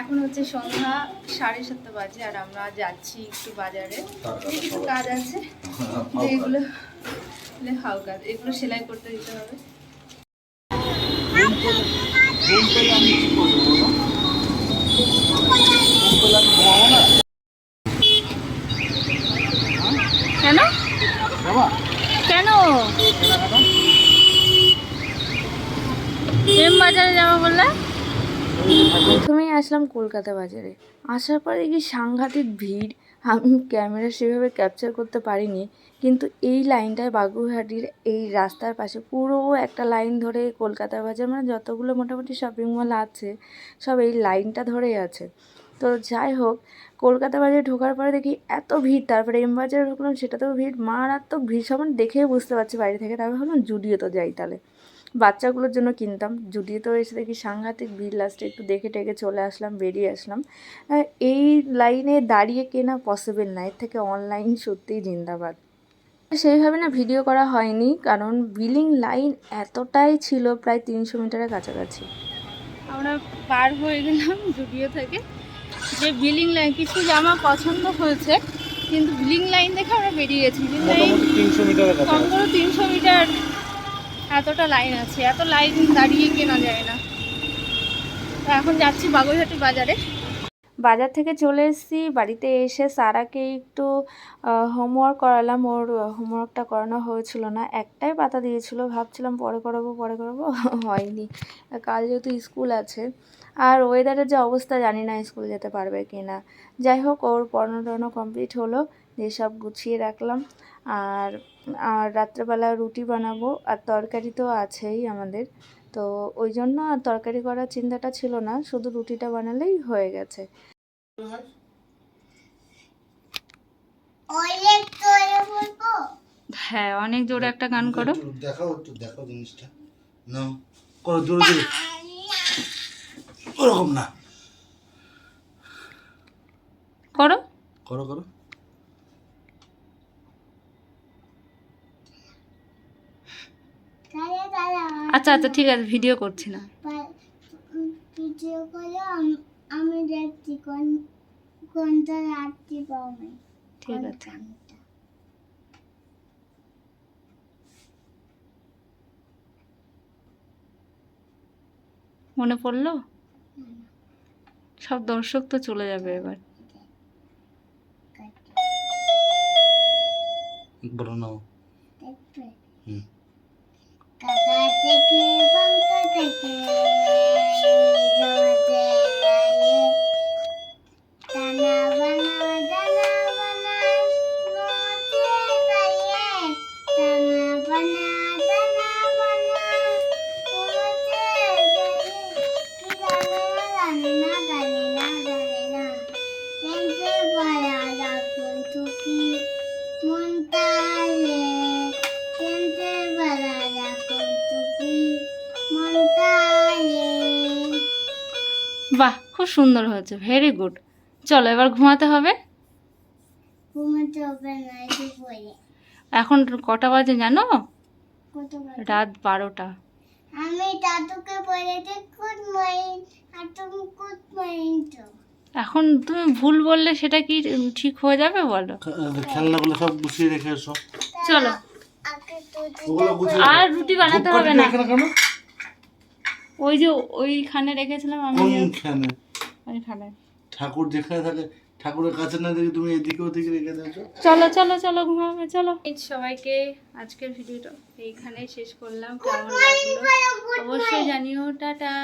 এখন হচ্ছে সন্ধ্যা সাড়ে সাতটা বাজে আর আমরা যাচ্ছি একটু বাজারে। কিছু কাজ আছে। এগুলো হাউ কাজ এগুলো সেলাই করতে দিতে হবে। কেন? কেন? বাজারে যাব বললে? প্রথমেই আসলাম কলকাতা বাজারে। আসার পরে কি সাংঘাতিক ভিড়। আমি ক্যামেরা সেভাবে ক্যাপচার করতে পারিনি, কিন্তু এই লাইনটায় বাগুহাটির এই রাস্তার পাশে পুরো একটা লাইন ধরে কলকাতা বাজার মানে যতগুলো মোটামুটি শপিং মল আছে, সব এই লাইনটা ধরেই আছে। তো যাই হোক, কলকাতা বাজারে ঢোকার পরে দেখি এত ভিড়, তারপরে এম বাজারে ঢুকলাম, সেটাতেও ভিড়, মারাত্মক ভিড় আমি দেখেই বুঝতে পারছি বাইরে থেকে। তারপর ভাবলাম জুডিও তো যাই তাহলে। বাচ্চাগুলোর জন্য কিনতাম জুডিওতেও এসে দেখি সাংঘাতিক ভিড় লাস্টে একটু দেখে টেকে চলে আসলাম, বেরিয়ে আসলাম। এই লাইনে দাঁড়িয়ে কেনা পসিবল না, এর থেকে অনলাইন সত্যিই জিন্দাবাদ। সেইভাবে না ভিডিও করা হয়নি, কারণ বিলিং লাইন এতটাই ছিল, প্রায় তিনশো মিটারের কাছাকাছি। আমরা পার হয়ে গেলাম জুডিও থেকে। যে বিলিং লাইন কিছু জামা পছন্দ হয়েছে কিন্তু বিলিং লাইন দেখে আমরা বেরিয়ে গেছি। বিলিং লাইন কম করে তিনশো মিটার এতটা লাইন আছে এত লাইন দাঁড়িয়ে কেনা যায় না। তো এখন যাচ্ছি বাগুইহাটি বাজারে। বাজার থেকে চলে এসেছি, বাড়িতে এসে সারাকে একটু হোমওয়ার্ক করালাম। ওর হোমওয়ার্কটা করানো হয়েছিল না, একটাই পাতা দিয়েছিল। ভাবছিলাম পরে করাবো পরে করাবো, হয়নি। কাল যেহেতু স্কুল আছে, আর ওয়েদারের যে অবস্থা জানি না স্কুল যেতে পারবে কি না যাই হোক, ওর পড়ানো কমপ্লিট হলো, দিয়ে সব গুছিয়ে রাখলাম। আর আর রাত্রেবেলা রুটি বানাবো, আর তরকারি তো আছেই আমাদের। তো ওই জন্য আর তরকারি করার চিন্তাটা ছিল না শুধু রুটিটা বানালেই হয়ে গেছে। হ্যাঁ অনেক জোরে একটা গান করো। দেখাও একটু দেখাও জিনিসটা। নাও করো জোরে জোরে। ওরকম না। করো। করো করো। আচ্ছা আচ্ছা ঠিক আছে ভিডিও করছি না। ভিডিও করে আমি দেখছি কোন কোনটা রাত্রি পাবে ঠিক আছে। মনে পড়ল? সব দর্শক তো চলে যাবে এবার। বলো নাও। হুম। থেকে পাঙ্কা থেকে জোরে আয়ে দানা বানা দানা বানা নদে গায়ে দানা বানা দানা বানা গায়ে কি দানা দানা দানা তেন্তে বাড়া রাখুন তুকি মন্তালে তেন্তে বাড়া রাখুন তুকি মন্তালে বাহ খুব সুন্দর হয়েছে ভেরি গুড চলো এবার ঘুমাতে হবে? ঘুমাতে হবে না একটু পরে এখন কটা বাজে জানো? রাত বারোটা। আমি দাদুকে বলেছি গুড মর্নিং আর তুমি গুড মর্নিং তো। এখন তুমি ভুল বললে সেটা কি ঠিক হয়ে যাবে বলো? খেলনাগুলো সব গুছিয়ে রেখে এসো। চলো আগে তো ওগুলো গুছিয়ে আর রুটি বানাতে হবে না। ওই যে ওইখানে রেখেছিলাম আমি। কোনখানে? ওইখানে। ঠাকুর যেখানে থাকে ঠাকুরের কাছে না দেখে তুমি এদিকে ওদিকে রেখে দিয়েছ? চলো চলো চলো ঘুমাবে চলো। সবাইকে আজকের ভিডিওটা এইখানেই শেষ করলাম। কেমন লাগল? অবশ্যই জানিও টাটা।